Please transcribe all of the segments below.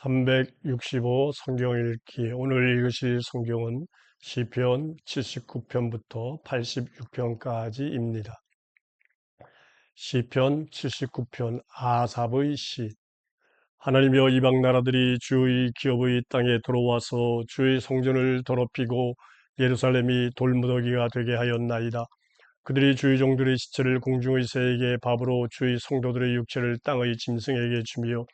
365 성경 읽기 오늘 읽으실 성경은 시편 79편부터 86편까지입니다. 시편 79편 아삽의 시 하나님여 이방 나라들이 주의 기업의 땅에 들어와서 주의 성전을 더럽히고 예루살렘이 돌무더기가 되게 하였나이다. 그들이 주의 종들의 시체를 공중의 새에게 밥으로 주의 성도들의 육체를 땅의 짐승에게 주며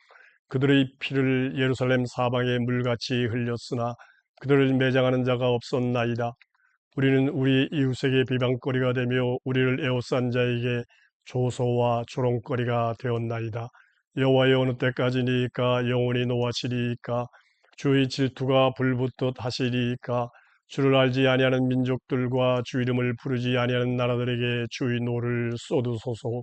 그들의 피를 예루살렘 사방에 물같이 흘렸으나 그들을 매장하는 자가 없었나이다. 우리는 우리 이웃에게 비방거리가 되며 우리를 에워싼 자에게 조소와 조롱거리가 되었나이다. 여호와여 어느 때까지니까 영원히 노하시리이까 주의 질투가 불붙듯 하시리이까 주를 알지 아니하는 민족들과 주 이름을 부르지 아니하는 나라들에게 주의 노를 쏟으소서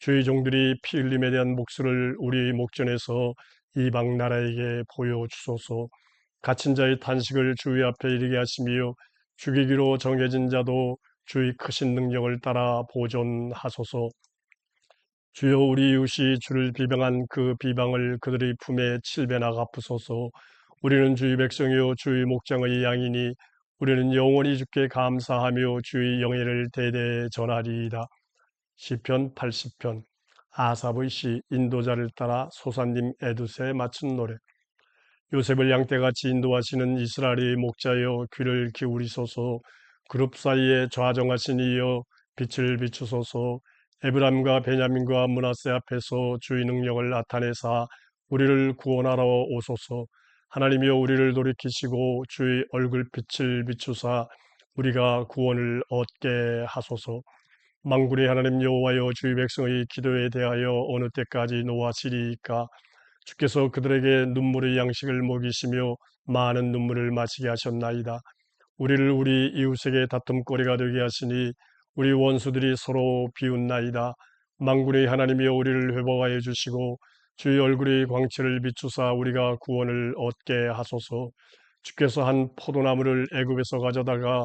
주의 종들이 피 흘림에 대한 목소를 우리 목전에서 이방 나라에게 보여주소서. 갇힌 자의 탄식을 주의 앞에 이르게 하시며 죽이기로 정해진 자도 주의 크신 능력을 따라 보존하소서. 주여 우리 이웃이 주를 비방한 그 비방을 그들의 품에 칠배나 갚으소서. 우리는 주의 백성이요 주의 목장의 양이니 우리는 영원히 주께 감사하며 주의 영예를 대대 전하리이다. 시편 80편 아삽의 시 인도자를 따라 소사님 에두세 맞춘 노래. 요셉을 양떼같이 인도하시는 이스라엘의 목자여 귀를 기울이소서. 그룹 사이에 좌정하신 이여 빛을 비추소서. 에브람과 베냐민과 문하세 앞에서 주의 능력을 나타내사 우리를 구원하러 오소서. 하나님이여 우리를 돌이키시고 주의 얼굴빛을 비추사 우리가 구원을 얻게 하소서 망군의 하나님 여호와여 주의 백성의 기도에 대하여 어느 때까지 노하시리이까 주께서 그들에게 눈물의 양식을 먹이시며 많은 눈물을 마시게 하셨나이다. 우리를 우리 이웃에게 다툼거리가 되게 하시니 우리 원수들이 서로 비웃나이다. 망군의 하나님이여 우리를 회복하여 주시고 주의 얼굴의 광채를 비추사 우리가 구원을 얻게 하소서. 주께서 한 포도나무를 애굽에서 가져다가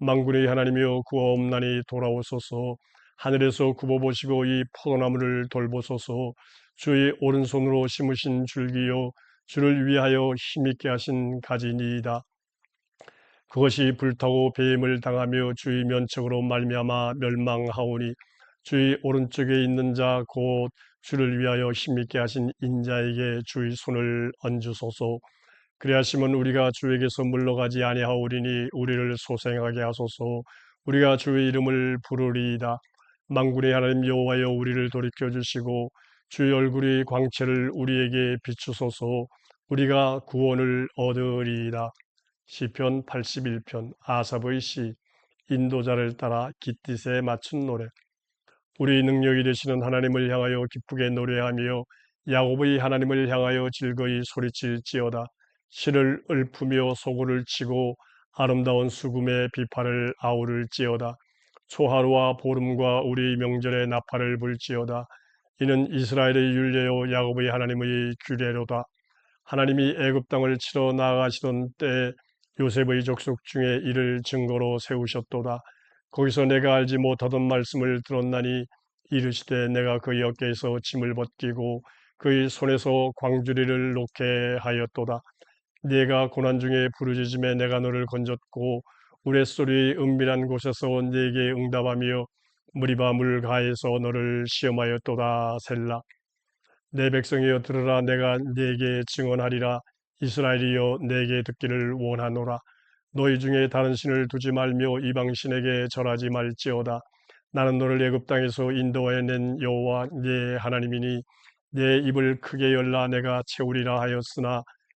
망군의 하나님이여 구하옵나니 돌아오소서. 하늘에서 굽어보시고 이 포도나무를 돌보소서. 주의 오른손으로 심으신 줄기요 주를 위하여 힘있게 하신 가지니이다. 그것이 불타고 배임을 당하며 주의 면책으로 말미암아 멸망하오니 주의 오른쪽에 있는 자 곧 주를 위하여 힘있게 하신 인자에게 주의 손을 얹으소서 그리하시면 우리가 주에게서 물러가지 아니하오리니 우리를 소생하게 하소서. 우리가 주의 이름을 부르리이다. 망군의 하나님 여호와여 우리를 돌이켜 주시고 주의 얼굴의 광채를 우리에게 비추소서. 우리가 구원을 얻으리이다. 시편 81편 아삽의 시 인도자를 따라 깃딧에 맞춘 노래. 우리 능력이 되시는 하나님을 향하여 기쁘게 노래하며 야곱의 하나님을 향하여 즐거이 소리칠지어다 신을 읊으며 소고를 치고 아름다운 수금의 비파를 아우를지어다. 초하루와 보름과 우리 명절의 나팔을 불지어다. 이는 이스라엘의 율례요 야곱의 하나님의 규례로다. 하나님이 애굽 땅을 치러 나아가시던 때 요셉의 족속 중에 이를 증거로 세우셨도다. 거기서 내가 알지 못하던 말씀을 들었나니 이르시되 내가 그의 어깨에서 짐을 벗기고 그의 손에서 광주리를 놓게 하였도다. 네가 고난 중에 부르짖음에 내가 너를 건졌고 우레소리 은밀한 곳에서 네게 응답하며 무리바 물가에서 너를 시험하였도다 셀라. 내 백성이여 들으라 내가 네게 증언하리라. 이스라엘이여 내게 듣기를 원하노라. 너희 중에 다른 신을 두지 말며 이방 신에게 절하지 말지어다. 나는 너를 애굽 땅에서 인도하여 낸 여호와 네 하나님이니 내 입을 크게 열라. 내가 채우리라 하였으나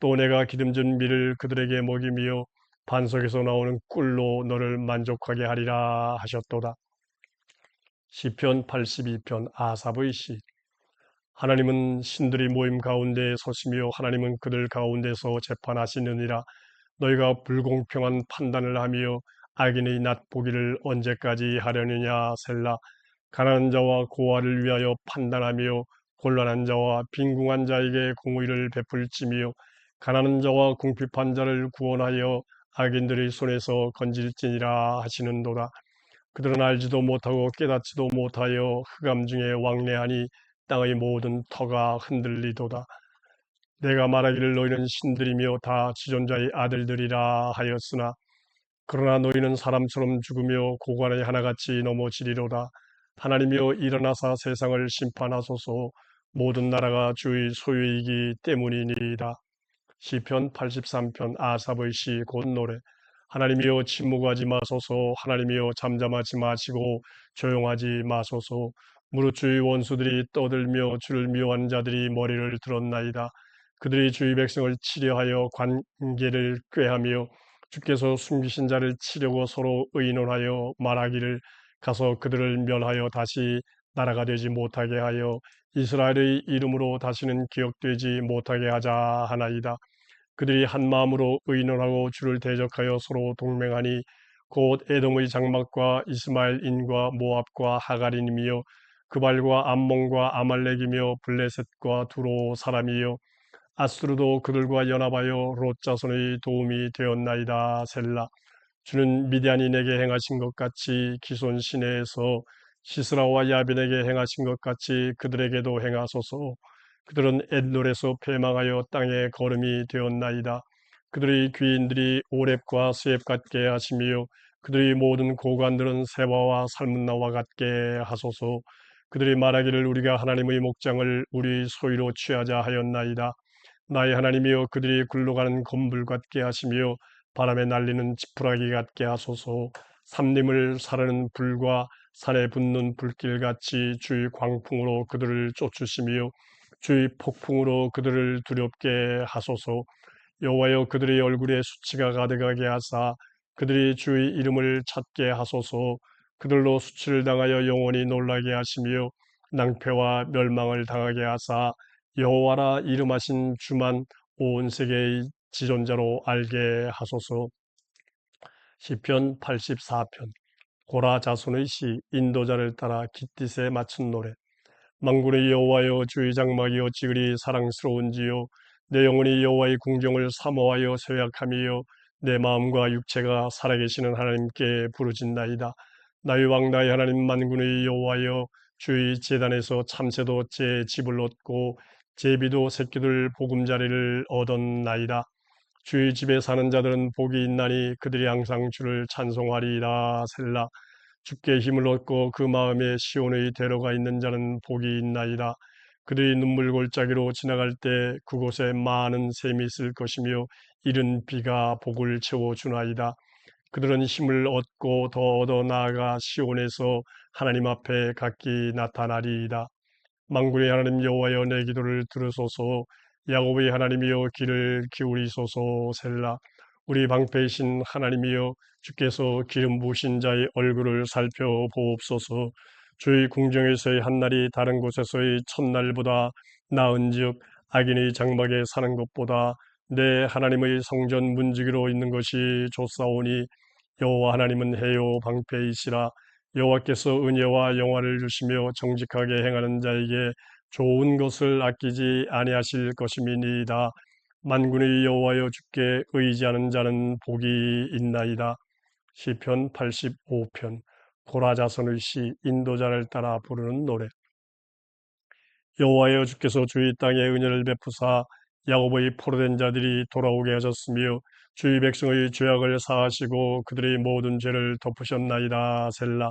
또 내가 기름진 밀을 그들에게 먹이며 반석에서 나오는 꿀로 너를 만족하게 하리라 하셨도다. 시편 82편 아사브의 시. 하나님은 신들이 모임 가운데 서시며 하나님은 그들 가운데서 재판하시느니라. 너희가 불공평한 판단을 하며 악인의 낫보기를 언제까지 하려느냐 셀라. 가난한 자와 고아를 위하여 판단하며 곤란한 자와 빈궁한 자에게 공의를 베풀지며 가난한 자와 궁핍한 자를 구원하여 악인들의 손에서 건질지니라 하시는도다. 그들은 알지도 못하고 깨닫지도 못하여 흑암 중에 왕래하니 땅의 모든 터가 흔들리도다. 내가 말하기를 너희는 신들이며 다 지존자의 아들들이라 하였으나 그러나 너희는 사람처럼 죽으며 고관의 하나같이 넘어지리로다. 하나님이여 일어나사 세상을 심판하소서 모든 나라가 주의 소유이기 때문이니이다. 시편 83편 아삽의 시 곧 노래. 하나님이여 침묵하지 마소서. 하나님이여 잠잠하지 마시고 조용하지 마소서. 무릇 주의 원수들이 떠들며 주를 미워하는 자들이 머리를 들었나이다. 그들이 주의 백성을 치려하여 관계를 꾀하며 주께서 숨기신 자를 치려고 서로 의논하여 말하기를 가서 그들을 멸하여 다시 나라가 되지 못하게 하여 이스라엘의 이름으로 다시는 기억되지 못하게 하자 하나이다. 그들이 한 마음으로 의논하고 주를 대적하여 서로 동맹하니 곧 에돔의 장막과 이스마엘인과 모압과 하갈인이며 그발과 암몬과 아말렉이며 블레셋과 두로 사람이요. 아수르도 그들과 연합하여 롯 자손의 도움이 되었나이다. 셀라. 주는 미디안이 내게 행하신 것 같이 기손 시내에서 시스라와 야빈에게 행하신 것 같이 그들에게도 행하소서. 그들은 엣놀에서 패망하여 땅에 걸음이 되었나이다. 그들의 귀인들이 오랩과 수앱 같게 하시며 그들의 모든 고관들은 세와와 살문나와 같게 하소서. 그들이 말하기를 우리가 하나님의 목장을 우리 소유로 취하자 하였나이다. 나의 하나님이여 그들이 굴러가는 건불 같게 하시며 바람에 날리는 지푸라기 같게 하소서 삼림을 사르는 불과 산에 붙는 불길같이 주의 광풍으로 그들을 쫓으시며 주의 폭풍으로 그들을 두렵게 하소서 여호와여 그들의 얼굴에 수치가 가득하게 하사 그들이 주의 이름을 찾게 하소서 그들로 수치를 당하여 영원히 놀라게 하시며 낭패와 멸망을 당하게 하사 여호와라 이름하신 주만 온 세계의 지존자로 알게 하소서. 시편 84편. 고라 자손의 시 인도자를 따라 깃딧에 맞춘 노래. 망군의 여호와여 주의 장막이 어찌 그리 사랑스러운지요? 내 영혼이 여호와의 궁정을 사모하여 쇠약함이요? 내 마음과 육체가 살아계시는 하나님께 부르짖나이다. 나의 왕 나의 하나님 만군의 여호와여 주의 재단에서 참새도 제 집을 얻고 제비도 새끼들 보금자리를 얻었나이다. 주의 집에 사는 자들은 복이 있나니 그들이 항상 주를 찬송하리이다. 셀라 주께 힘을 얻고 그 마음에 시온의 대로가 있는 자는 복이 있나이다. 그들이 눈물 골짜기로 지나갈 때 그곳에 많은 샘이 있을 것이며 이른 비가 복을 채워 주나이다. 그들은 힘을 얻고 더 얻어 나아가 시온에서 하나님 앞에 각기 나타나리이다. 망군의 하나님 여호와여 내 기도를 들으소서 야곱의 하나님이여 귀를 기울이소서 셀라. 우리 방패이신 하나님이여 주께서 기름 부으신 자의 얼굴을 살펴보옵소서. 주의 궁정에서의 한날이 다른 곳에서의 첫날보다 나은즉 악인의 장막에 사는 것보다 내 하나님의 성전 문지기로 있는 것이 좋사오니 여호와 하나님은 해요 방패이시라. 여호와께서 은혜와 영화를 주시며 정직하게 행하는 자에게 좋은 것을 아끼지 아니하실 것임이니이다. 만군의 여호와여 주께 의지하는 자는 복이 있나이다. 시편 85편 고라자선의 시 인도자를 따라 부르는 노래 여호와여 주께서 주의 땅에 은혜를 베푸사 야곱의 포로된 자들이 돌아오게 하셨으며 주의 백성의 죄악을 사하시고 그들의 모든 죄를 덮으셨나이다 셀라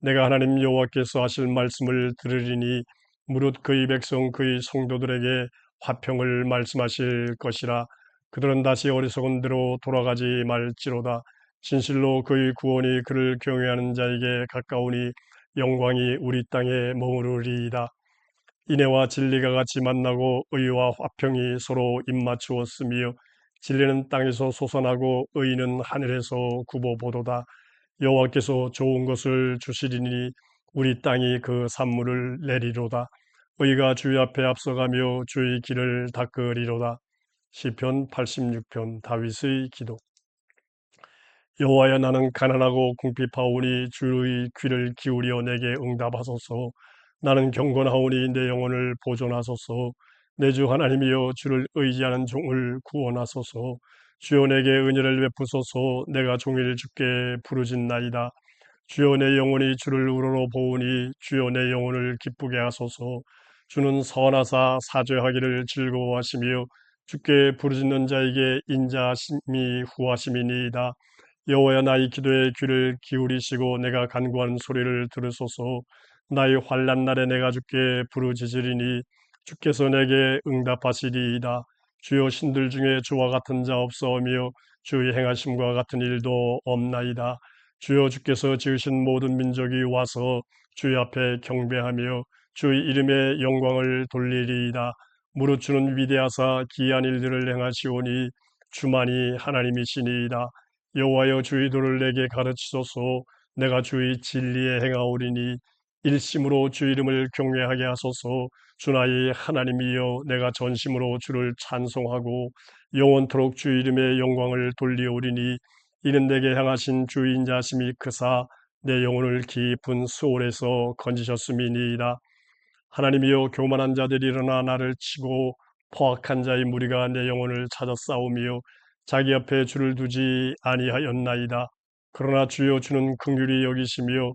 내가 하나님 여호와께서 하실 말씀을 들으리니 무릇 그의 백성 그의 성도들에게 화평을 말씀하실 것이라. 그들은 다시 어리석은 대로 돌아가지 말지로다. 진실로 그의 구원이 그를 경외하는 자에게 가까우니 영광이 우리 땅에 머무르리이다. 인애와 진리가 같이 만나고 의와 화평이 서로 입맞추었으며 진리는 땅에서 솟아나고 의는 하늘에서 굽어보도다. 여호와께서 좋은 것을 주시리니 우리 땅이 그 산물을 내리로다. 의가 주의 앞에 앞서가며 주의 길을 닦으리로다. 시편 86편 다윗의 기도 여호와여 나는 가난하고 궁핍하오니 주의 귀를 기울여 내게 응답하소서 나는 경건하오니 내 영혼을 보존하소서 내 주 하나님이여 주를 의지하는 종을 구원하소서 주여 내게 은혜를 베푸소서. 내가 종일 주께 부르짖나이다. 주여 내 영혼이 주를 우러러 보오니 주여 내 영혼을 기쁘게 하소서. 주는 선하사 사죄하기를 즐거워하시며 주께 부르짖는 자에게 인자하심이 후하심이니이다. 여호와여 나의 기도에 귀를 기울이시고 내가 간구하는 소리를 들으소서. 나의 환란 날에 내가 주께 부르짖으리니 주께서 내게 응답하시리이다. 주여 신들 중에 주와 같은 자 없사오며 주의 행하심과 같은 일도 없나이다. 주여 주께서 지으신 모든 민족이 와서 주의 앞에 경배하며 주의 이름의 영광을 돌리리이다. 무릇 주는 위대하사 기이한 일들을 행하시오니 주만이 하나님이시니이다. 여호와여 주의 도를 내게 가르치소서 내가 주의 진리에 행하오리니 일심으로 주 이름을 경외하게 하소서 주 나의 하나님이여 내가 전심으로 주를 찬송하고 영원토록 주 이름의 영광을 돌리오리니 이는 내게 향하신 주인 자심이 크사 내 영혼을 깊은 수월에서 건지셨음이니이다. 하나님이여 교만한 자들이 일어나 나를 치고 포악한 자의 무리가 내 영혼을 찾아 싸우며 자기 앞에 주를 두지 아니하였나이다. 그러나 주여 주는 긍휼히 여기시며